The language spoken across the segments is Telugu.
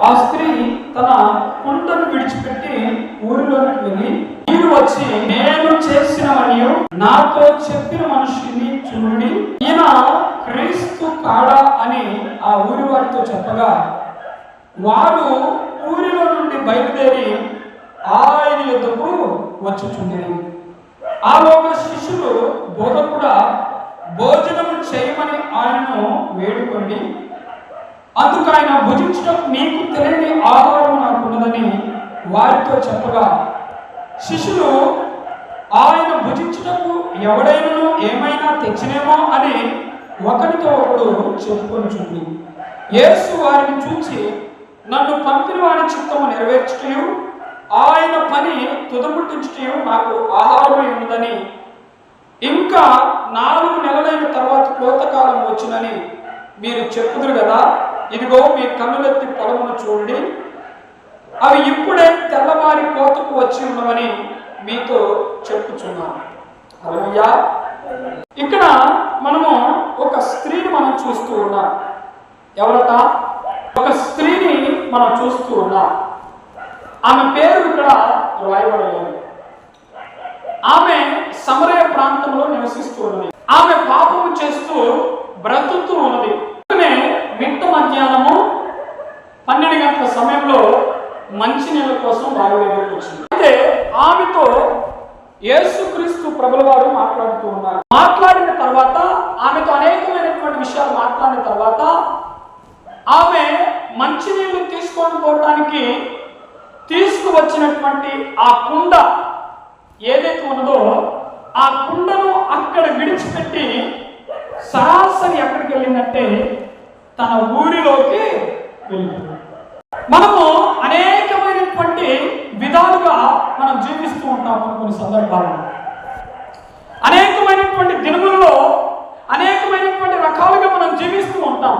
ఆ స్త్రీ తన కుంటను విడిచిపెట్టి ఊరిలోకి వెళ్ళి మీరు వచ్చి నేను చేసినవని నాతో చెప్పిన మనుషుని చూడండి. ఈయన క్రీస్తు కాడా? అని ఆ ఊరి వారితో చెప్పగా వారు ఊరిలో నుండి బయలుదేరి ఆయన యుద్ధకు వచ్చుచుండేది ఆ లోక శిష్యులు బోధకుడా భోజనం చేయమని ఆయనను వేడుకొని అందుకు ఆయన భుజించడం మీకు తెలియని ఆహారం నాకున్నదని వారితో చెప్పగా శిష్యులు ఆయన భుజించుటకు ఎవడైనా ఏమైనా తెచ్చినేమో అని ఒకరితో ఒకడు చెప్పుకొని చూపి యేసు వారిని చూచి నన్ను పంపిన వారి చిత్తము నెరవేర్చుటయు ఆయన పని తుదముట్టించుటయు నాకు ఆహారమై ఉన్నదని ఇంకా నాలుగు నెలలైన తర్వాత కోతకాలం వచ్చినని మీరు చెప్పుదురు కదా ఇదిగో మీ కన్నులెత్తి పొలమును చూడండి. అవి ఇప్పుడే తెల్లవారి కోతకు వచ్చి ఉన్నవని మీతో చెప్పుచున్నాను. హల్లెలూయా. ఇక్కడ మనము ఒక స్త్రీని మనం చూస్తూ ఉన్నాం. ఎవరట? ఒక స్త్రీని మనం చూస్తూ ఉన్నాం. ఆమె పేరు ఇక్కడ రాయబడలేదు. ఆమె సమరయ ప్రాంతంలో నివసిస్తూ ఉన్నది. ఆమె పాపము చేస్తూ బ్రతుకుతూ ఉన్నది. మిట్ట మధ్యాహ్నము పన్నెండు గంటల సమయంలో మంచి నీళ్ళ కోసం బావి దగ్గరికి వచ్చింది అయితే ఆమెతో యేసుక్రీస్తు ప్రభుల వారు మాట్లాడుతూ ఉన్నారు మాట్లాడిన తర్వాత ఆమెతో అనేకమైనటువంటి విషయాలు మాట్లాడిన తర్వాత ఆమె మంచినీళ్ళు తీసుకొని పోవటానికి తీసుకువచ్చినటువంటి ఆ కుండ ఏదైతే ఉన్నదో ఆ కుండను అక్కడ విడిచిపెట్టి సరాసరి ఎక్కడికి వెళ్ళిందంటే తన ఊరిలోకి వెళ్ళింది. మనము అనేకమైనటువంటి విధాలుగా మనం జీవిస్తూ ఉంటాం కొన్ని కొన్ని అనేకమైనటువంటి దినములలో అనేకమైనటువంటి రకాలుగా మనం జీవిస్తూ ఉంటాం.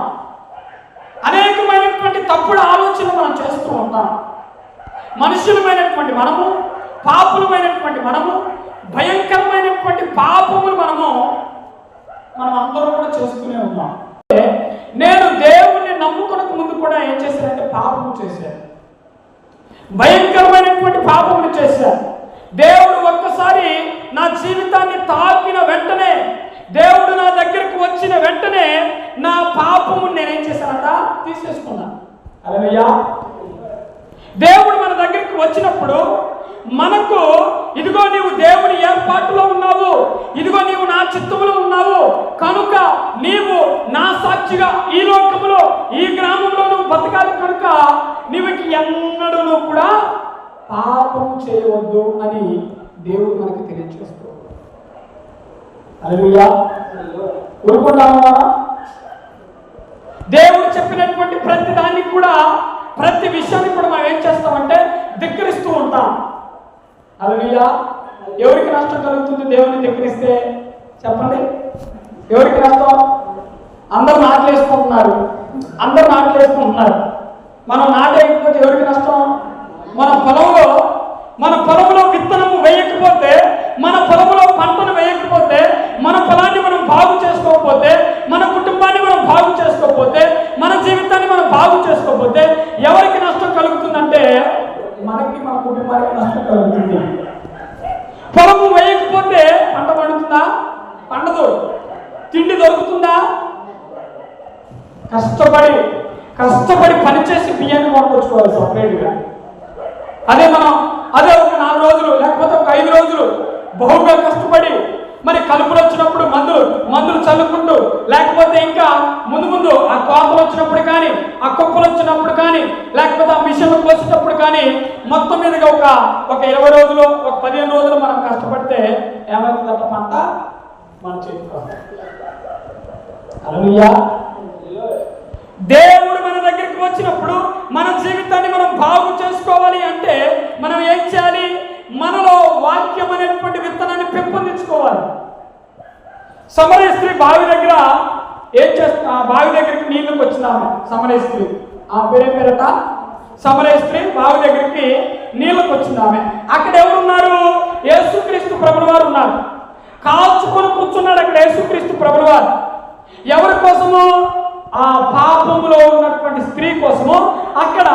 అనేకమైనటువంటి తప్పుడు ఆలోచనలు మనం చేస్తూ ఉంటాం. మనుషులమైనటువంటి మనము పాపులమైనటువంటి మనము భయంకరమైనటువంటి పాపములు మనము మనం అందరం కూడా చేసుకునే ఉన్నాం. నేను దేవుణ్ణి నమ్ముకునక ముందు కూడా ఏం చేశానంటే పాపము చేశాను. భయంకరమైనటువంటి పాపములు చేశాను. దేవుడు ఒక్కసారి నా జీవితాన్ని తాకిన వెంటనే దేవుడు నా దగ్గరికి వచ్చిన వెంటనే నా పాపము నేనేం చేశానట? తీసేసుకున్నాను అలవయ్యా దేవుడు మన దగ్గరికి వచ్చినప్పుడు మనకు ఇదిగో నీవు దేవుని ఏర్పాటులో ఉన్నావు. ఇదిగో నీవు నా చిత్తములో ఉన్నావు. కనుక నీవు నా సాక్షిగా ఈ లోకములో ఈ గ్రామంలో నువ్వు బతకాలి కనుక నీవుకి ఎన్నడూ కూడా పాపం చేయవద్దు అని దేవుడు మనకి తెలియజేస్తూ ఊరుకుంటామా దేవుడు చెప్పినటువంటి ప్రతి దాన్ని కూడా ప్రతి విషయాన్ని కూడా మనం ఏం చేస్తామంటే ధిక్కరిస్తూ ఉంటాం. అలలుయా ఎవరికి నష్టం కలుగుతుంది దేవుని ధిక్కరిస్తే? చెప్పండి. ఎవరికి నష్టం? అందరు నాట్లేసుకుంటున్నారు అందరు నాట్లేసుకుంటున్నారు మనం నాటేయకపోతే ఎవరికి నష్టం? మన పొలంలో మన పొలంలో విత్తనము వేయకపోతే మన పొలంలో పంటను వేయకపోతే మన పొలాన్ని మనం బాగు చేసుకోకపోతే మన కుటుంబాన్ని మనం బాగు చేసుకోకపోతే మన జీవితాన్ని బాగు చేసుకోకపోతే ఎవరికి నష్టం కలుగుతుందంటే? మనకి మన కుటుంబానికి నష్టం కలుగుతుంది. పొలము వేయకపోతే పంట పండుతుందా? పండదు. తిండి దొరుకుతుందా? కష్టపడి కష్టపడి పనిచేసి బియ్యాన్ని కొనుక్కొచ్చుకోవాలి సపరేట్గా అదే మనం అదే ఒక నాలుగు రోజులు లేకపోతే ఒక ఐదు రోజులు బహుగా కష్టపడి మరి కలుపులు వచ్చినప్పుడు మందులు మందులు చల్లుకుంటూ లేకపోతే ఇంకా ముందు ముందు ఆ కోతలు వచ్చినప్పుడు కానీ ఆ కుక్కలు వచ్చినప్పుడు కానీ లేకపోతే ఆ మిషన్లు కోసేటప్పుడు కానీ మొత్తం మీదుగా ఒక ఒక ఇరవై రోజులు ఒక పదిహేను రోజులు మనం కష్టపడితే ఏమవుతుందట పంట? మన చేతికి దేవుడు మన దగ్గరికి వచ్చినప్పుడు మన జీవితాన్ని మనం బాగు చేసుకోవాలి అంటే మనం ఏం చేయాలి? మనలో వాక్యం అనేటువంటి విత్తనాన్ని పెంపొందించుకోవాలి. సమరయ స్త్రీ బావి దగ్గర ఏం చేస్తా ఆ బావి దగ్గరికి నీళ్ళకి వచ్చింది ఆమె స్త్రీ. ఆ పేరే పేరట? సమరయ స్త్రీ బావి దగ్గరికి నీళ్ళకి వచ్చినామే అక్కడ ఎవరున్నారు? యేసుక్రీస్తు ప్రభుల వారు ఉన్నారు. కాల్చుకొని కూర్చున్నాడు అక్కడ యేసుక్రీస్తు ప్రభుల వారు. ఎవరి కోసము? ఆ పాపములో ఉన్నటువంటి స్త్రీ కోసము అక్కడ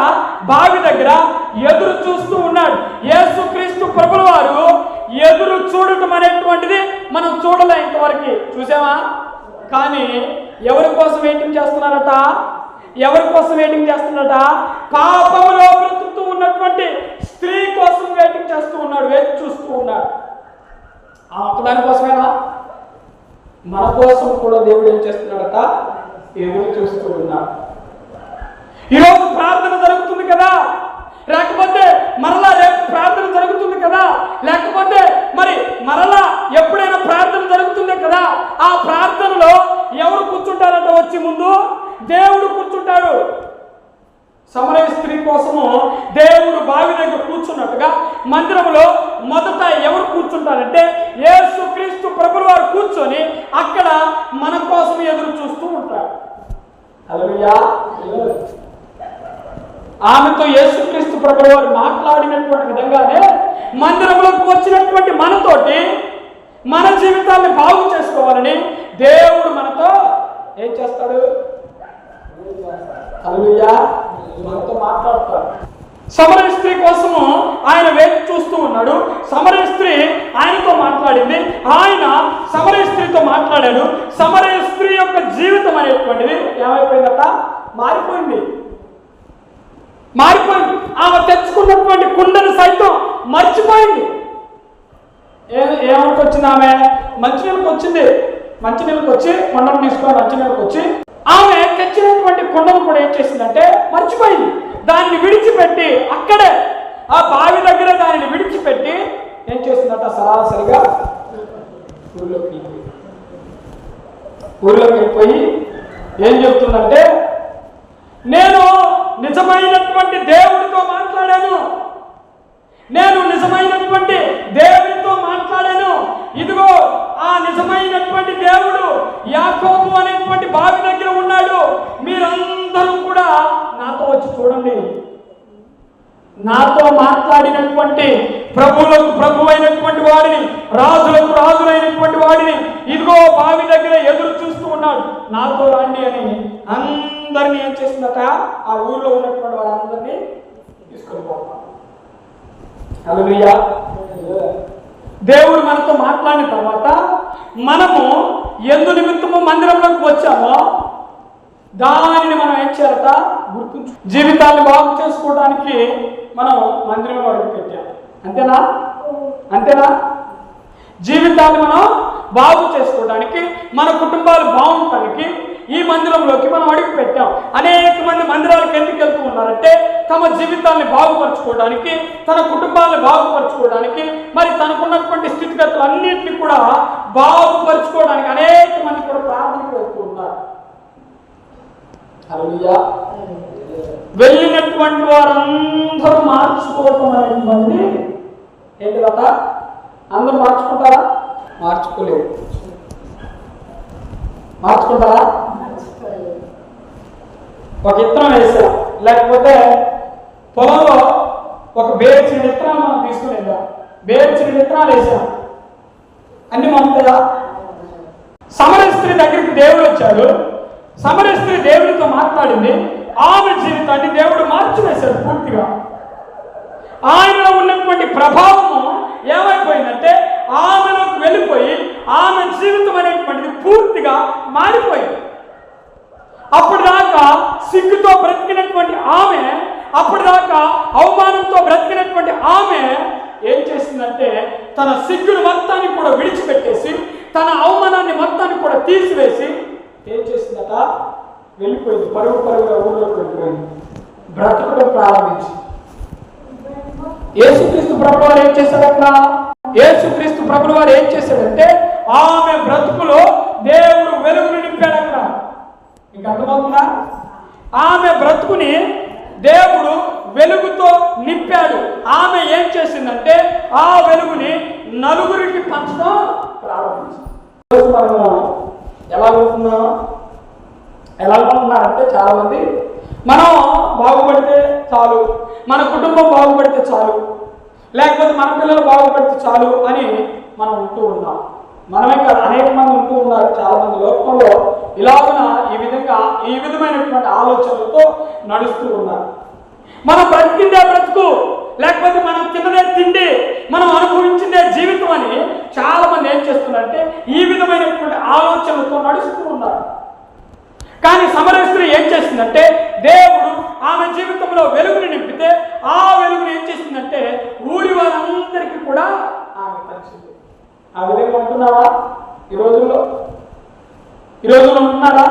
బావి దగ్గర ఎదురు చూస్తూ ఉన్నాడు. యేసుక్రీస్తు ప్రభుల వారు ఎదురు చూడటం అనేటువంటిది మనం చూడలే ఇంతవరకు. చూసామా కానీ ఎవరి కోసం వెయిటింగ్ చేస్తున్నారట? ఎవరి కోసం వెయిటింగ్ చేస్తున్నారట? పాపములో బ్రతుకుతూ ఉన్నటువంటి స్త్రీ కోసం వెయిటింగ్ చేస్తూ ఉన్నాడు. వేచి చూస్తూ ఉన్నాడు. ఆ ఒక్కదాని కోసమేనా? మన కోసం కూడా దేవుడు ఏం చేస్తున్నాడట? ఎదురు చూస్తూ ఉన్నాడు ఈరోజు ప్రార్థన జరుగుతుంది కదా? లేకపోతే మరలా రేపు ప్రార్థన జరుగుతుంది కదా? లేకపోతే మరి మరలా ఎప్పుడైనా ప్రార్థన జరుగుతుంది కదా? ఆ ప్రార్థనలో ఎవరు కూర్చుంటారంట వచ్చి ముందు? దేవుడు కూర్చుంటాడు. సమరయ స్త్రీ కోసము దేవుడు బావి దగ్గర కూర్చున్నట్టుగా మందిరంలో మొదట ఎవరు కూర్చుంటారంటే యేసు క్రీస్తు ప్రభులు వారు కూర్చొని అక్కడ మన కోసం ఎదురు చూస్తూ ఉంటారు. హల్లెలూయా. ఆమెతో యేసుక్రీస్తు ప్రభుల వారు మాట్లాడినటువంటి విధంగానే మందిరంలోకి వచ్చినటువంటి మనతోటి మన జీవితాన్ని బాగు చేసుకోవాలని దేవుడు మనతో ఏం చేస్తాడు? మాట్లాడతాడు సమర స్త్రీ కోసము ఆయన వేచి చూస్తూ ఉన్నాడు. సమర స్త్రీ ఆయనతో మాట్లాడింది. ఆయన సమర స్త్రీతో మాట్లాడాడు. సమర స్త్రీ యొక్క జీవితం అనేటువంటిది ఏమైపోయిందట? మారిపోయింది. మారిపోయింది. ఆమె తెచ్చుకున్నటువంటి కుండను సైతం మర్చిపోయింది. ఏ ఏమనికి వచ్చింది ఆమె? మంచినీళ్ళకి వచ్చింది. మంచినీళ్ళకి వచ్చి కుండను తీసుకొని మంచినీళ్ళకి వచ్చి ఆమె తెచ్చినటువంటి కుండను కూడా ఏం చేసిందంటే మర్చిపోయింది. దాన్ని విడిచిపెట్టి అక్కడే ఆ బావి దగ్గర దానిని విడిచిపెట్టి ఏం చేసిందట సరాసరిగా ఊళ్ళోకి వెళ్ళిపోయింది. ఊళ్ళోకి వెళ్ళిపోయి ఏం చెప్తుందంటే నేను నిజమైనటువంటి దేవుడితో మాట్లాడాను నేను నిజమైనటువంటి దేవుడితో మాట్లాడాను ఇదిగో ఆ నిజమైనటువంటి దేవుడు యాకోబు అనేటువంటి బావి దగ్గర ఉన్నాడు మీరందరూ కూడా నాతో వచ్చి చూడండి నాతో అయినటువంటి ప్రభువులకు ప్రభు అయినటువంటి వాడిని రాజులకు రాజులైనటువంటి వాడిని ఇదిగో బావి దగ్గర ఎదురు చూస్తూ ఉన్నాడు. నాతో రాండి అని అందరినీ ఏం చేసిందట ఆ ఊర్లో ఉన్నటువంటి వాళ్ళందరినీ తీసుకొని పోతాం దేవుడు మనతో మాట్లాడిన తర్వాత మనము ఎందు నిమిత్తము మందిరంలోకి వచ్చామో దానిని మనం ఏం చేయాలట? గుర్తుంచు. జీవితాన్ని బాగు చేసుకోవడానికి మనం మందిరంలో అడుగు పెట్టాం. అంతేనా? అంతేనా? జీవితాన్ని మనం బాగు చేసుకోవడానికి మన కుటుంబాలు బాగుండటానికి ఈ మందిరంలోకి మనం అడుగు పెట్టాం. అనేక మంది మందిరాలకు ఎందుకు వెళ్తూ ఉన్నారంటే తమ జీవితాన్ని బాగుపరచుకోవడానికి తన కుటుంబాన్ని బాగుపరచుకోవడానికి మరి తనకున్నటువంటి స్థితిగతులు అన్నింటినీ కూడా బాగుపరచుకోవడానికి అనేక మంది కూడా ప్రార్థనకు వెళ్తూ ఉన్నారు. వెళ్ళినటువంటి వారందరూ మార్చుకోవటం అనేటువంటి ఏంటి కదా అందరూ మార్చుకుంటారా? మార్చుకోలేరు మార్చుకుంటారా? ఒక ఇత్తనం వేసాం లేకపోతే పొలంలో ఒక బేర్చిన విత్తనాలు మనం తీసుకుని వెళ్దాం బేర్చిన విత్తనాలు వేసాం అన్ని మంపుతాయా సమర స్త్రీ దగ్గరికి దేవుడు వచ్చాడు. సమరస్త్రీ దేవుడితో మాట్లాడింది. ఆమె జీవితాన్ని దేవుడు మార్చివేశాడు పూర్తిగా. ఆయనలో ఉన్నటువంటి ప్రభావము ఏమైపోయిందంటే ఆమెలోకి వెళ్ళిపోయి ఆమె జీవితం అనేటువంటిది పూర్తిగా మారిపోయింది. అప్పుడు దాకా సిగ్గుతో బ్రతికినటువంటి ఆమె అప్పుడు దాకా అవమానంతో బ్రతికినటువంటి ఆమె ఏం చేసిందంటే తన సిగ్గును మొత్తాన్ని కూడా విడిచిపెట్టేసి తన అవమానాన్ని మొత్తాన్ని కూడా తీసివేసి ఏం చేసిందట? వెళ్ళిపోయింది. పరుగు పరుగుగా ఊళ్ళోకి వెళ్ళిపోయింది. బ్రతకడం ప్రారంభించి. యేసుక్రీస్తు ప్రభులు వారు ఏం చేశాడట అక్కడ యేసుక్రీస్తు ప్రభులు వారు ఏం చేశాడంటే ఆమె బ్రతుకులో దేవుడు వెలుగును నింపాడు అక్కడ మీకు అర్థమవుతుందా? ఆమె బ్రతుకుని దేవుడు వెలుగుతో నింపాడు. ఆమె ఏం చేసిందంటే ఆ వెలుగుని నలుగురికి పంచడం ప్రారంభించింది. ఎలా అనుకున్నాం ఎలా అనుకుంటున్నారంటే చాలామంది మనం బాగుపడితే చాలు మన కుటుంబం బాగుపడితే చాలు లేకపోతే మన పిల్లలు బాగుపడితే చాలు అని మనం ఉంటూ ఉన్నాం. మనమే కాదు అనేక మంది ఉంటూ ఉన్నారు చాలా మంది లోకంలో. ఇలాగున ఈ విధంగా ఈ విధమైనటువంటి ఆలోచనలతో నడుస్తూ ఉన్నారు. మనం బ్రతికిందే బ్రతుకు. లేకపోతే మనం తిన్నదే తిండి మనం అనుభవించిందే జీవితం అని చాలా మంది ఏం చేస్తున్నారంటే ఈ విధమైనటువంటి ఆలోచనలతో నడుస్తూ ఉన్నారు. కానీ సమర ఏం చేసిందంటే దేవుడు ఆమె జీవితంలో వెలుగుని నింపితే ఆ వెలుగుని ఏం చేసిందంటే ఊరి వారందరికీ కూడా ఆమె పంచింది ఆ వెలుగు ఉంటున్నావా ఈ రోజుల్లో? ఈ రోజుల్లో ఉన్నారా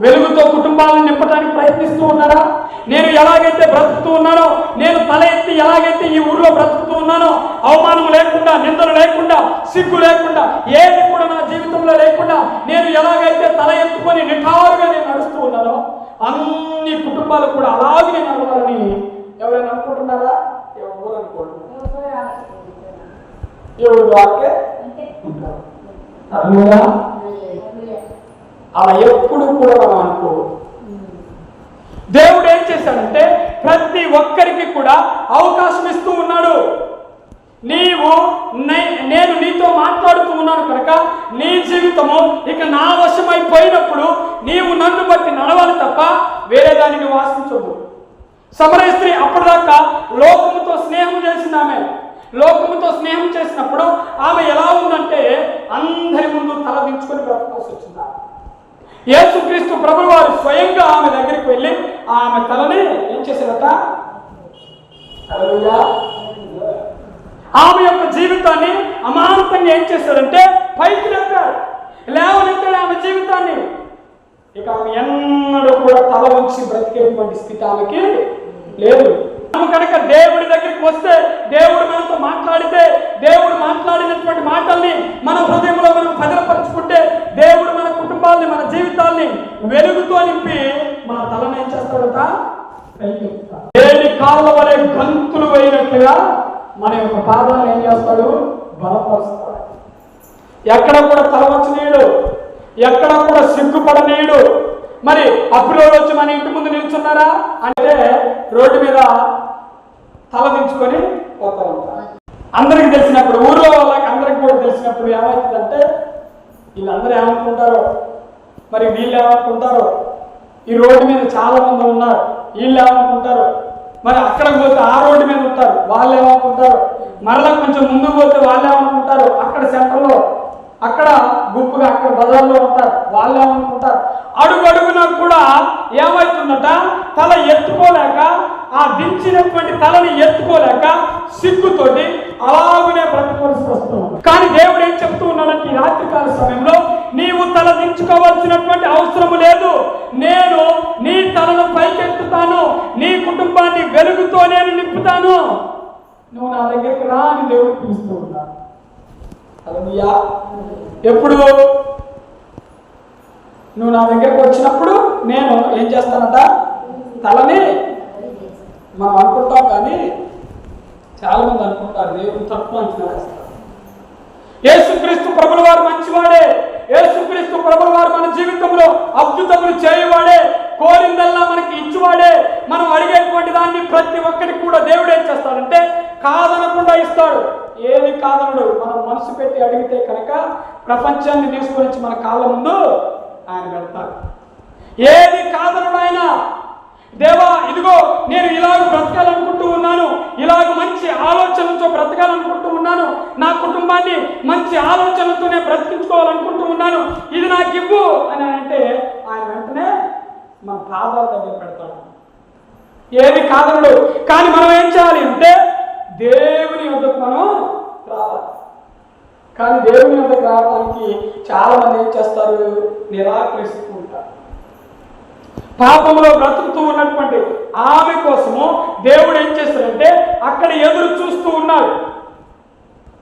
వెలుగుతో కుటుంబాలను నింపడానికి ప్రయత్నిస్తూ ఉన్నారా? నేను ఎలాగైతే బ్రతుకుతూ ఉన్నానో నేను తల ఎత్తి ఎలాగైతే ఈ ఊర్లో బ్రతుకుతూ ఉన్నానో అవమానం లేకుండా నిందలు లేకుండా సిగ్గు లేకుండా ఏది కూడా నా జీవితంలో లేకుండా నేను ఎలాగైతే తల ఎత్తుకొని నిఠారుగా నేను నడుస్తూ ఉన్నానో అన్ని కుటుంబాలు కూడా అలాగే నేను నడవాలని ఎవరైనా అనుకుంటున్నారా? ఎవరు అనుకుంటున్నారు? ఎవరు వారికే? ఉంటారు? అలా ఎప్పుడు కూడా మనం అనుకో దేవుడు ఏం చేశాడంటే ప్రతి ఒక్కరికి కూడా అవకాశం ఇస్తూ ఉన్నాడు. నీవు నే- నేను నీతో మాట్లాడుతూ ఉన్నాను కనుక నీ జీవితము ఇక నా వశమైపోయినప్పుడు నీవు నన్ను బట్టి నడవాలి తప్ప వేరే దానిని వాసించవు సమరయ స్త్రీ అప్పటిదాకా లోకముతో స్నేహం చేసింది ఆమె. లోకముతో స్నేహం చేసినప్పుడు ఆమె ఎలా ఉందంటే అందరి ముందు తల దించుకొని బ్రతకాల్సి వచ్చింది యేసుక్రీస్తు ప్రభులు వారు స్వయంగా ఆమె దగ్గరికి వెళ్ళి ఆమె తలని ఏం చేశారట. ఆమె యొక్క జీవితాన్ని అమాంతంగా ఏం చేశాడంటే పైకి లేపాడు. లేవనెత్తాడు ఆమె జీవితాన్ని. ఇక ఆమె ఎన్నడూ కూడా తల వంచి బ్రతికేటువంటి స్థితి ఆమెకి లేదు. ఆమె కనుక దేవుడి దగ్గరికి వస్తే దేవుడు మనతో మాట్లాడితే దేవుడు మాట్లాడినటువంటి మాటల్ని మన హృదయంలో మనం భద్రపరుచుకుంటే దేవుడు కుటుంబాల్ని మన జీవితాల్ని వెలుగుతో నింపి మన తలను ఏం చేస్తాడట పైకెత్తుతాడు. కాళ్ళ వలె గంతులు వేయినట్లుగా మన యొక్క పాదాలను ఏం చేస్తాడు? బలపరుస్తాడు. ఎక్కడ కూడా తలవచ్చనీయుడు ఎక్కడ కూడా సిగ్గుపడనీయుడు మరి అప్పులో వచ్చి మన ఇంటి ముందు నిల్చున్నారా? అంటే రోడ్డు మీద తల దించుకొని పోతా ఉంటారు. అందరికి తెలిసినప్పుడు ఊర్లో వాళ్ళకి అందరికి కూడా తెలిసినప్పుడు ఏమవుతుందంటే వీళ్ళందరూ ఏమనుకుంటారో? మరి వీళ్ళు ఏమనుకుంటారో? ఈ రోడ్డు మీద చాలామంది ఉన్నారు. వీళ్ళు ఏమనుకుంటారు? మరి అక్కడ పోతే ఆ రోడ్డు మీద ఉంటారు. వాళ్ళు ఏమనుకుంటారు? మరలా కొంచెం ముందుకు పోతే వాళ్ళు ఏమనుకుంటారు? అక్కడ సెంటర్లో అక్కడ గుంపుగా అక్కడ బజార్లో ఉంటారు వాళ్ళు ఏమనుకుంటారు? అడుగు అడుగునా కూడా ఏమవుతుందట తల ఎత్తుకోలేక ఆ దించినటువంటి తలని ఎత్తుకోలేక సిగ్గుతోటి అలాగనే బ్రతకవలసి వస్తుంది. కానీ దేవుడు ఏం చెప్తూ ఉన్నాడంటే ఈ రాత్రికాల సమయంలో నీవు తల దించుకోవాల్సినటువంటి అవసరం లేదు. నేను నీ తలను పైకెత్తుతాను. నీ కుటుంబాన్ని వెలుగుతో నేను నింపుతాను. నువ్వు నా దగ్గరికి రా అని దేవుడు పిలుస్తూ ఉన్నాను ఎప్పుడు? నువ్వు నా దగ్గరకు వచ్చినప్పుడు నేను ఏం చేస్తానట? తలని మనం అనుకుంటాం కానీ చాలా మంది అనుకుంటారు దేవుడు తక్కువ అంచనా వేస్తారు యేసుక్రీస్తు ప్రభుల వారు మంచివాడే. యేసుక్రీస్తు ప్రభుల వారు మన జీవితంలో అద్భుతములు చేయవాడే. కోరిందల్లా మనకి ఇచ్చివాడే. మనం అడిగేటువంటి దాన్ని ప్రతి ఒక్కరికి కూడా దేవుడు ఏం చేస్తాడంటే కాదనకుండా ఇస్తాడు. ఏది కాదనడు. మనం మనసు పెట్టి అడిగితే కనుక ప్రపంచాన్ని తీసుకొని వచ్చి మన కాళ్ళ ముందు ఆయన పెడతాడు ఏది కాదనడు ఆయన? దేవా ఇదిగో నేను ఇలాగ బ్రతకాలనుకుంటూ ఉన్నాను. ఇలాగ మంచి ఆలోచనలతో బ్రతకాలనుకుంటూ ఉన్నాను. నా కుటుంబాన్ని మంచి ఆలోచనలతోనే బ్రతికించుకోవాలనుకుంటూ ఉన్నాను. ఇది నాకు ఇవ్వు అని అంటే ఆయన వెంటనే మన పాదాల దగ్గర పెడతాడు. ఏది కాదనడు? కానీ మనం ఏం చేయాలి అంటే దే వద్దకు మనం రావాలి కానీ దేవుని వద్దకు రావడానికి చాలా మంది ఏం చేస్తారు? నిరాకరిస్తూ ఉంటారు పాపంలో బ్రతుకుతూ ఉన్నటువంటి ఆమె కోసము దేవుడు ఏం చేస్తారంటే అక్కడ ఎదురు చూస్తూ ఉన్నాడు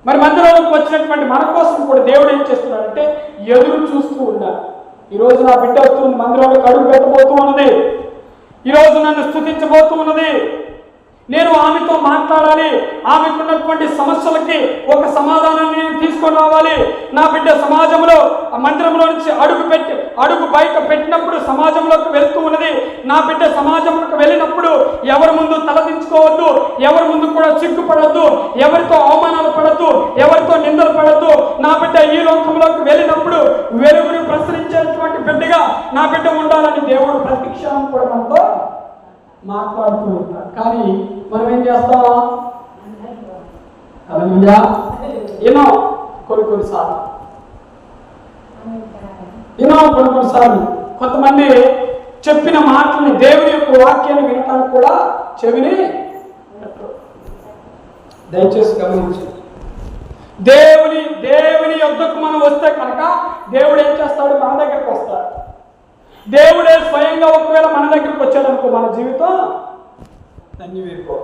మరి మందిరంలోకి వచ్చినటువంటి మన కోసం కూడా దేవుడు ఏం చేస్తున్నాడంటే ఎదురు చూస్తూ ఉన్నాడు ఈరోజు నా బిడ్డ వస్తుంది మందిరంలో కడుగు పెట్టబోతూ ఉన్నది. ఈరోజు నన్ను స్థుతించబోతూ ఉన్నది. నేను ఆమెతో మాట్లాడాలి. ఆమెకున్నటువంటి సమస్యలకి ఒక సమాధానాన్ని నేను తీసుకొని రావాలి. నా బిడ్డ సమాజంలో మందిరంలో నుంచి అడుగు పెట్టి అడుగు బయట పెట్టినప్పుడు సమాజంలోకి వెళ్తూ ఉన్నది. నా బిడ్డ సమాజంలోకి వెళ్ళినప్పుడు ఎవరి ముందు తలదించుకోవద్దు ఎవరి ముందు కూడా చిక్కుపడద్దు ఎవరితో అవమానాలు పడద్దు ఎవరితో నిందలు పడద్దు. నా బిడ్డ ఈ లోకంలోకి వెళ్ళినప్పుడు వెలుగుని ప్రసరించేటువంటి బిడ్డగా నా బిడ్డ ఉండాలని దేవుడు ప్రతిక్షణం కూడా మనతో మాట్లాడుతూ ఉంటారు. కానీ మనం ఏం చేస్తాం? అలా వినో కొన్ని కొన్నిసార్లు ఏమో కొన్ని కొన్నిసార్లు కొంతమంది చెప్పిన మాటల్ని దేవుని యొక్క వాక్యాన్ని వినటానికి కూడా చెవిని దయచేసి గమనించండి. దేవుని దేవుని యొద్దకు మనం వస్తే కనుక దేవుడు ఏం చేస్తాడు? మన దగ్గరకు వస్తాడు. దేవుడే స్వయంగా ఒకవేళ మన దగ్గరకు వచ్చాడనుకో మన జీవితం ధన్యమైపో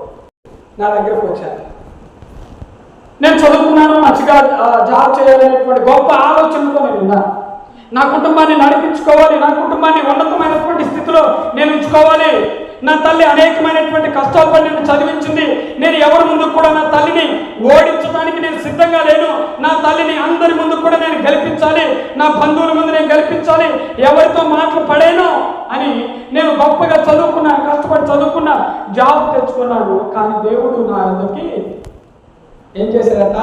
నా దగ్గరకు వచ్చాను నేను చదువుకున్నాను మంచిగా జాబ్ చేయాలనేటువంటి గొప్ప ఆలోచనతో నేను ఉన్నాను. నా కుటుంబాన్ని నడిపించుకోవాలి నా కుటుంబాన్ని ఉన్నతమైనటువంటి స్థితిలో నేను ఉంచుకోవాలి. నా తల్లి అనేకమైనటువంటి కష్టాలు పడి నేను చదివించింది. నేను ఎవరి ముందు కూడా నా తల్లిని ఓడించడానికి నేను సిద్ధంగా లేను. నా తల్లిని అందరి ముందు కూడా నేను గెలిపించాలి. నా బంధువుల ముందు నేను గెలిపించాలి. ఎవరితో మాటలు పడేను అని నేను గొప్పగా చదువుకున్నా కష్టపడి చదువుకున్నా జాబ్ తెచ్చుకున్నాను కానీ దేవుడు నా అందుకి ఏం చేశారట?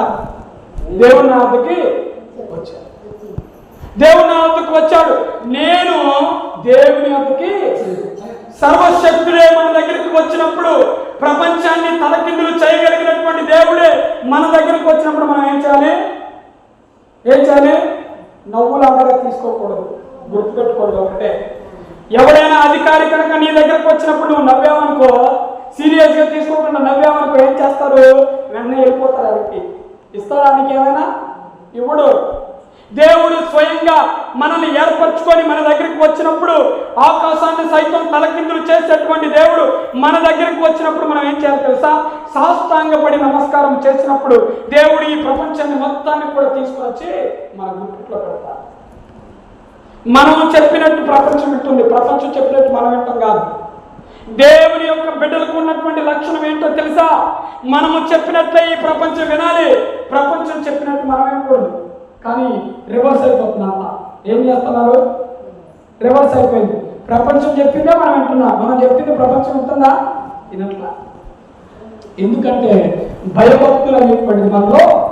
దేవుడు నా అందుకి వచ్చాడు. దేవుడు నా అందుకు వచ్చాడు. నేను దేవుని అందుకి సర్వశక్తుడే మన దగ్గరికి వచ్చినప్పుడు ప్రపంచాన్ని తలకిందులు చేయగలిగినటువంటి దేవుడే మన దగ్గరికి వచ్చినప్పుడు మనం ఏం చేయాలి? ఏం చేయాలి? నవ్వులాగా తీసుకోకూడదు. గుర్తుపెట్టుకోండి ఒకటే. ఎవడైనా అధికారి కనుక నీ దగ్గరకు వచ్చినప్పుడు నువ్వు నవ్వావనుకో సీరియస్గా తీసుకోకుండా నవ్వావనుకో ఏం చేస్తారు? వెంటనే వెళ్ళిపోతారు ఆయనకి ఇస్తారా నీకు ఏమైనా? ఇవ్వడు. దేవుడు స్వయంగా మనల్ని ఏర్పరచుకొని మన దగ్గరికి వచ్చినప్పుడు ఆకాశాన్ని సైతం తలకిందులు చేసేటువంటి దేవుడు మన దగ్గరికి వచ్చినప్పుడు మనం ఏం చేయాలి తెలుసా? సాష్టాంగపడి నమస్కారం చేసినప్పుడు దేవుడు ఈ ప్రపంచాన్ని మొత్తాన్ని కూడా తీసుకొచ్చి మన గుర్తుట్లో పెడతారు మనం చెప్పినట్టు ప్రపంచం వింటుంది. ప్రపంచం చెప్పినట్టు మనం వింటాం కాదు. దేవుని యొక్క బిడ్డలకు ఉన్నటువంటి లక్షణం ఏంటో తెలుసా? మనము చెప్పినట్లే ఈ ప్రపంచం వినాలి. ప్రపంచం చెప్పినట్టు మనం వినకూడదు. కానీ రివర్స్ అయిపోతుంది అంతా. ఏం చేస్తున్నారు? రివర్స్ అయిపోయింది. ప్రపంచం చెప్పిందే మనం వింటున్నాం. మనం చెప్పింది ప్రపంచం ఉంటుందా వినట్లా. ఎందుకంటే భయభక్తులు అనేటువంటిది మనలో.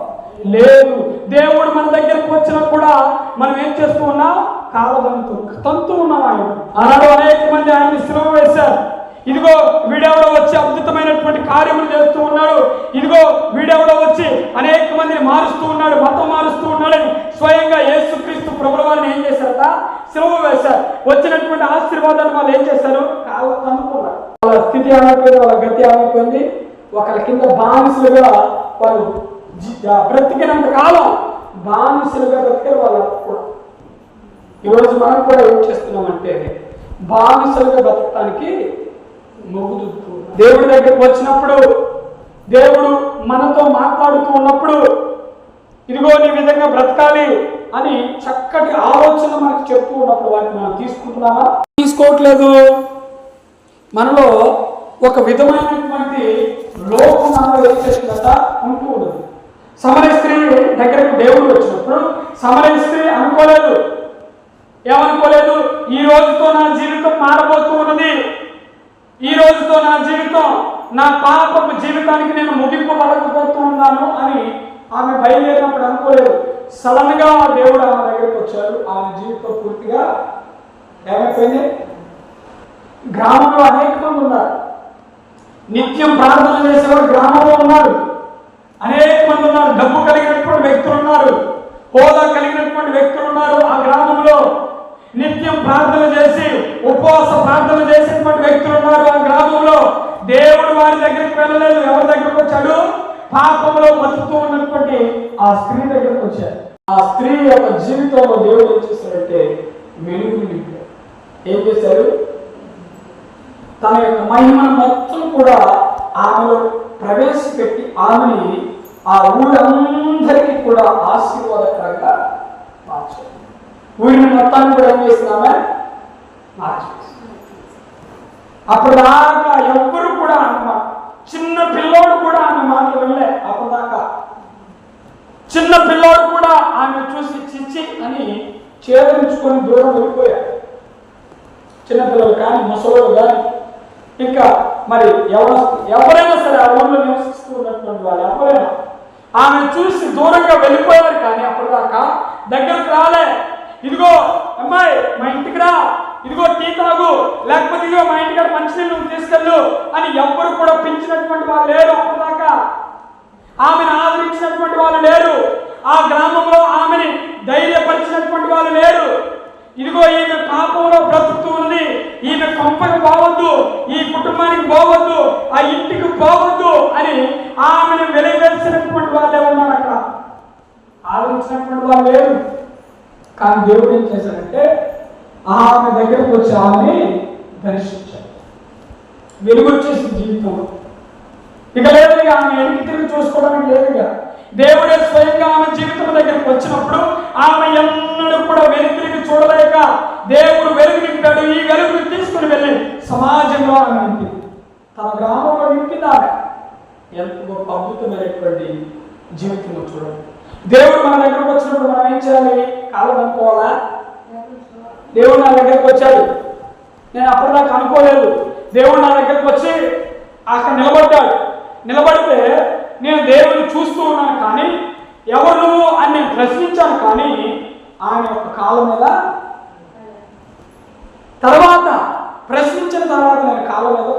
లేదు. దేవుడు మన దగ్గరకు వచ్చినా కూడా మనం ఏం చేస్తూ ఉన్నా? కాలదంతు తంతు ఉన్నాం ఆయన. ఆనాడు అనేక మంది ఆయన్ని శ్రమ వేశారు. ఇదిగో వీడెవడో వచ్చి అద్భుతమైనటువంటి కార్యములు చేస్తూ ఉన్నాడు. ఇదిగో వీడెవడో వచ్చి అనేక మందిని మారుస్తూ ఉన్నాడు మతం మారుస్తూ ఉన్నాడని స్వయంగా యేసుక్రీస్తు ప్రభుల వారిని ఏం చేశారట సిలువ వేశారు. వచ్చినటువంటి ఆశీర్వాదాన్ని వాళ్ళు ఏం చేశారు? అనుకున్నారు వాళ్ళ స్థితి ఏమైపోయింది? వాళ్ళ గతి ఏమైపోయింది? ఒకరి కింద బానిసలుగా వాళ్ళు బ్రతికినంత కాలం బానిసలుగా బ్రతికారు వాళ్ళు ఈరోజు మనం కూడా ఏం చేస్తున్నామంటే బానిసలుగా బ్రతకటానికి మొగ్గు దేవుడి దగ్గరకు వచ్చినప్పుడు దేవుడు మనతో మాట్లాడుతూ ఉన్నప్పుడు ఇదిగో నీ విధంగా బ్రతకాలి అని చక్కటి ఆలోచన మనకు చెప్తూ ఉన్నప్పుడు వాటిని మనం తీసుకుంటున్నామా? తీసుకోవట్లేదు. మనలో ఒక విధమైనటువంటి లోపం మనలో ఏం చేస్తుందట? ఉంటూ ఉండదు. సమర స్త్రీ దగ్గరకు దేవుడు వచ్చినప్పుడు సమర స్త్రీ అనుకోలేదు. ఏమనుకోలేదు? ఈ రోజుతో నా జీవితం మారబోతూ ఉన్నది. ఈ రోజుతో నా జీవితం నా పాపపు జీవితానికి నేను ముగింపు పడకపోతూ ఉన్నాను అని ఆమె బయలుదేరినప్పుడు అనుకోలేదు. సడన్గా దేవుడు ఆమె దగ్గరికి వచ్చారు ఆమె జీవితం పూర్తిగా ఏమైపోయింది? గ్రామంలో అనేక మంది ఉన్నారు. నిత్యం ప్రార్థన చేసేవాడు గ్రామంలో ఉన్నారు అనేక మంది ఉన్నారు. డబ్బు కలిగినటువంటి వ్యక్తులు ఉన్నారు. హోదా కలిగినటువంటి వ్యక్తులు ఉన్నారు. ఆ గ్రామంలో నిత్యం ప్రార్థన చేసి ఉపవాస ప్రార్థన చేసినటువంటి వ్యక్తులు ఉన్నారు ఆ గ్రామంలో. దేవుడు వారి దగ్గరికి వెళ్ళలేదు ఎవరి దగ్గరకు వచ్చాడు? పాపంలో బతుకుతూ ఉన్నటువంటి ఆ స్త్రీ దగ్గరకు వచ్చాడు. ఆ స్త్రీ యొక్క జీవితంలో దేవుడు ఏం చేశాడంటే వెలుగు ఏం చేశారు తన యొక్క మహిమను మొత్తం కూడా ఆమెలో ప్రవేశపెట్టి ఆమెని ఆ ఊరందరికీ కూడా ఆశీర్వాదకరంగా ఊరిని మొత్తాన్ని కూడా ఏం చేసిందామె అప్పుడు దాకా ఎవ్వరు కూడా అమ్మ చిన్న పిల్లోడు కూడా ఆమె మాటలు వెళ్ళే అప్పుడు దాకా. చిన్న పిల్లోడు కూడా ఆమె చూసి చిచ్చి అని చేదరించుకొని దూరం వెళ్ళిపోయాడు. చిన్నపిల్లలు కానీ ముసలోళ్ళు కానీ. ఇంకా మరి ఎవరు ఎవరైనా సరే ఆ ఊళ్ళో నివసిస్తూ ఉన్నటువంటి వాళ్ళు ఎవరైనా ఆమె చూసి దూరంగా వెళ్ళిపోయారు కానీ అప్పటిదాకా దగ్గరకు రాలే. ఇదిగో అమ్మాయి మా ఇంటికి రా. ఇదిగో టీ తాగు. లేకపోతే ఇదిగో మా ఇంటికాడ మంచినీళ్ళు నువ్వు తీసుకెళ్ళు అని ఎవ్వరు కూడా పెంచినటువంటి వాళ్ళు లేరు అప్పటిదాకా. ఆమెను ఆదరించినటువంటి వాళ్ళు లేరు. ఆ గ్రామంలో ఆమెని ధైర్యపరిచినటువంటి వాళ్ళు లేరు. ఇదిగో ఈమె పాపంలో బ్రతుకుతూ ఉంది. ఈమె కొంపకు పోవద్దు. ఈ కుటుంబానికి పోవద్దు. ఆ ఇంటికి పోవద్దు అని ఆమె వెలివేసినటువంటి వాళ్ళే ఉన్నారు అక్కడ ఆదరించినటువంటి వాళ్ళు లేరు కానీ దేవుడు ఏం చేశాడంటే ఆమె దగ్గరకు వచ్చి ఆమె దర్శించాడు. వెలుగు వచ్చేసింది జీవితంలో ఇక లేదు ఇక ఆమె వెనక్కి తిరిగి చూసుకోవడానికి లేదు ఇక దేవుడే స్వయంగా ఆమె జీవితం దగ్గరికి వచ్చినప్పుడు ఆమె ఎన్నడూ కూడా వెలుగు తిరిగి చూడలేక దేవుడు వెలుగు నింపాడు. ఈ వెలుగుని తీసుకుని వెళ్ళి సమాజంలో ఆమె నింపింది. తన గ్రామంలో నింపిందా ఎంత గొప్ప అద్భుతమైనటువంటి జీవితంలో చూడండి. దేవుడు మన దగ్గరకు వచ్చినప్పుడు మనం ఏం చేయాలి? కాలం అనుకోవాలా? దేవుడు నా దగ్గరికి వచ్చాడు. నేను అప్పుడు నాకు అనుకోలేదు. దేవుడు నా దగ్గరికి వచ్చి అక్కడ నిలబడ్డాడు. నిలబడితే నేను దేవుడిని చూస్తూ ఉన్నాను కానీ ఎవరు నువ్వు అని నేను ప్రశ్నించాను కానీ ఆయన యొక్క కాలం మీద తర్వాత ప్రశ్నించిన తర్వాత నేను కాలం మీద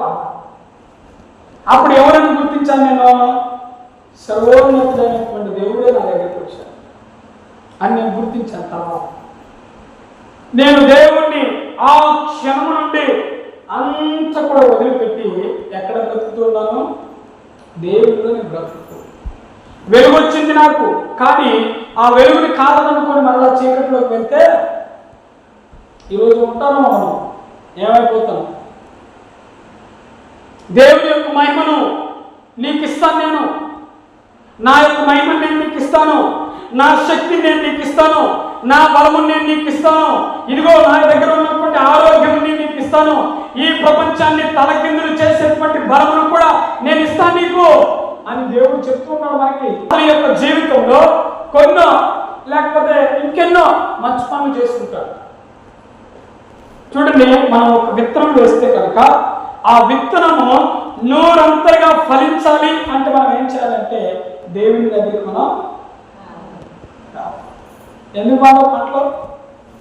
అప్పుడు ఎవరైనా గుర్తించాను నేను? సర్వోన్నతుడైనటువంటి దేవుడే నా దగ్గర అని నేను గుర్తించాను తర్వాత. నేను దేవుణ్ణి ఆ క్షణం నుండి అంత కూడా వదిలిపెట్టి ఎక్కడ బ్రతుకుతున్నాను దేవుడిలోని బ్రతుకుతూ. వెలుగు వచ్చింది నాకు. కానీ ఆ వెలుగుని కాదనుకొని మళ్ళా చీకట్లోకి వెళ్తే ఈరోజు ఉంటాను మనం ఏమైపోతాను? దేవుని యొక్క మహిమను నీకు ఇస్తాను నేను. నా యొక్క మహిమను నేను నీకు ఇస్తాను నా శక్తి నేను నీకు ఇస్తాను. నా బలము నేను నీకు ఇస్తాను. ఇదిగో నా దగ్గర ఉన్నటువంటి ఆరోగ్యం నేను నీకు ఇస్తాను. ఈ ప్రపంచాన్ని తలకిందులు చేసేటువంటి బలమును కూడా నేను ఇస్తాను నీకు అని దేవుడు చెప్తున్నాడు మనకి మన యొక్క జీవితంలో కొన్నో లేకపోతే ఇంకెన్నో మంచి పనులు చేసుకుంటాడు చూడండి మనం ఒక విత్తనం వేస్తే కనుక ఆ విత్తనము నూరంతగా ఫలించాలి అంటే మనం ఏం చేయాలంటే దేవుని దగ్గరికి మనం ఎందుకు ఎన్ని బాగా పంటలు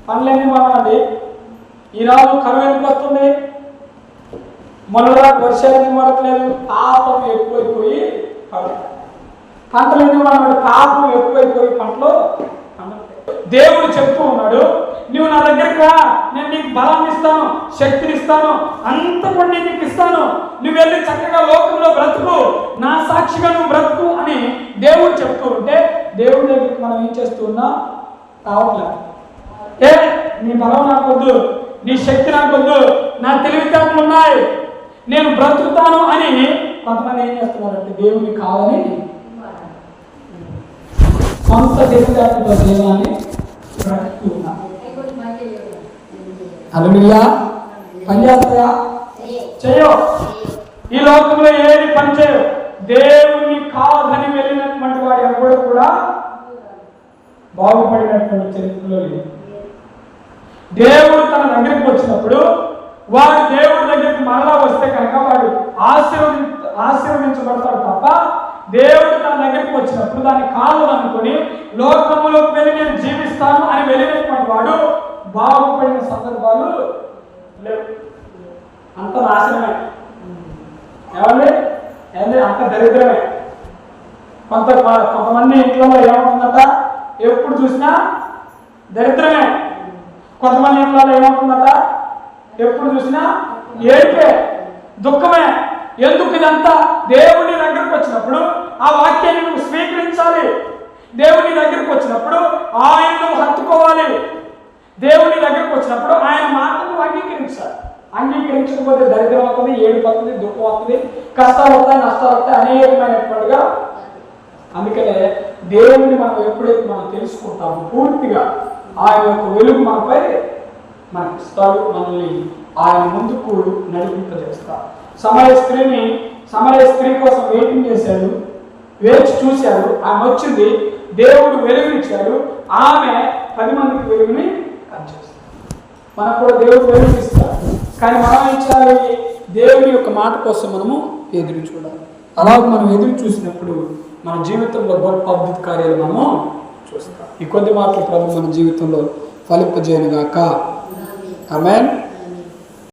పండ్లు ఎన్ని బాగుంది ఈనాడు కరువు ఎందుకు వస్తుంది? మొన్నదాకా వర్షాలు ఎందుకు పడట్లేదు పాపం ఎక్కువైపోయి కరువు. పంటలు ఎందుకు బాగుంది పాపం ఎక్కువైపోయి పంటలు దేవుడు చెప్తూ ఉన్నాడు నువ్వు నా దగ్గరికి రా నేను నీకు బలాన్ని ఇస్తాను శక్తిని ఇస్తాను అంత కూడా నేను నీకు ఇస్తాను. నువ్వు వెళ్ళి చక్కగా లోకంలో బ్రతుకు నా సాక్షిగా నువ్వు బ్రతుకు అని దేవుడు చెప్తూ ఉంటే దేవుడి దగ్గరికి మనం ఏం చేస్తూ ఉన్నా రావట్లేదు ఏ నీ బలం నాకొద్దు నీ శక్తి నాకొద్దు నా తెలివితేటలు ఉన్నాయి నేను బ్రతుకుతాను అని కొంతమంది ఏం చేస్తున్నారంటే దేవుని కాదని సొంత తెలివితేటలతో దేవాన్ని బ్రతుకుతూ ఉన్నారు అలమిల్లా పని చేస్తాయా? చేయో. ఈ లోకంలో ఏది పని చేయవు దేవుని కాదని వెళ్ళినటువంటి వాడు ఎవరు కూడా బాగుపడినటువంటి చరిత్రలో లేదు దేవుడు తన దగ్గరికి వచ్చినప్పుడు వాడు దేవుడి దగ్గరికి మరలా వస్తే కనుక వాడు ఆశీర్వది ఆశీర్వదించబడతాడు తప్ప దేవుడు తన దగ్గరికి వచ్చినప్పుడు దాన్ని కాదు అనుకుని లోకములోకి వెళ్ళి నేను జీవిస్తాను అని వెళ్ళినటువంటి వాడు బాగుపడిన సందర్భాలు లేవు. అంత నాశనమే. ఏమండి? ఏంది? అంత దరిద్రమే. కొంత కొంతమంది ఇంట్లో ఏమవుతుందట? ఎప్పుడు చూసినా దరిద్రమే. కొంతమంది ఇంట్లో ఏమవుతుందట? ఎప్పుడు చూసినా ఏడిపే దుఃఖమే. ఎందుకు ఇదంతా? దేవుని దగ్గరకు వచ్చినప్పుడు ఆ వాక్యాన్ని నువ్వు స్వీకరించాలి. దేవుని దగ్గరకు వచ్చినప్పుడు ఆయన నువ్వు హత్తుకోవాలి. దేవుని దగ్గరకు వచ్చినప్పుడు ఆయన మా అంగీకరించాలి. అంగీకరించకపోతే దరిద్రం అవుతుంది ఏడుపు అవుతుంది దుఃఖం అవుతుంది కష్టాలు వస్తాయి నష్టాలు వస్తాయి అనేకమైనటువంటిగా అందుకనే దేవుడిని మనం ఎప్పుడైతే మనం తెలుసుకుంటామో పూర్తిగా ఆయన యొక్క వెలుగు మనపై మనకి ఇస్తాడు మనల్ని ఆయన ముందుకు నడిపింపజేస్తాడు. సమయ స్త్రీని సమయ స్త్రీ కోసం వెయిటింగ్ చేశాడు వేచి చూశాడు ఆమె వచ్చింది దేవుడు వెలుగునిచ్చాడు ఆమె పది మందికి వెలుగుని మనకు కూడా దేవుడు వెలుగునిస్తాడు కానీ మనం ఏం చేయాలి? దేవుని యొక్క మాట కోసం మనము ఎదురు చూడాలి. అలాగ మనం ఎదురు చూసినప్పుడు మన జీవితంలో గొప్ప అద్భుత కార్యాలు మనము చూస్తాం. ఈ కొద్ది మాటలు ప్రభు మన జీవితంలో ఫలింపజేయను గాక ఆమెన్.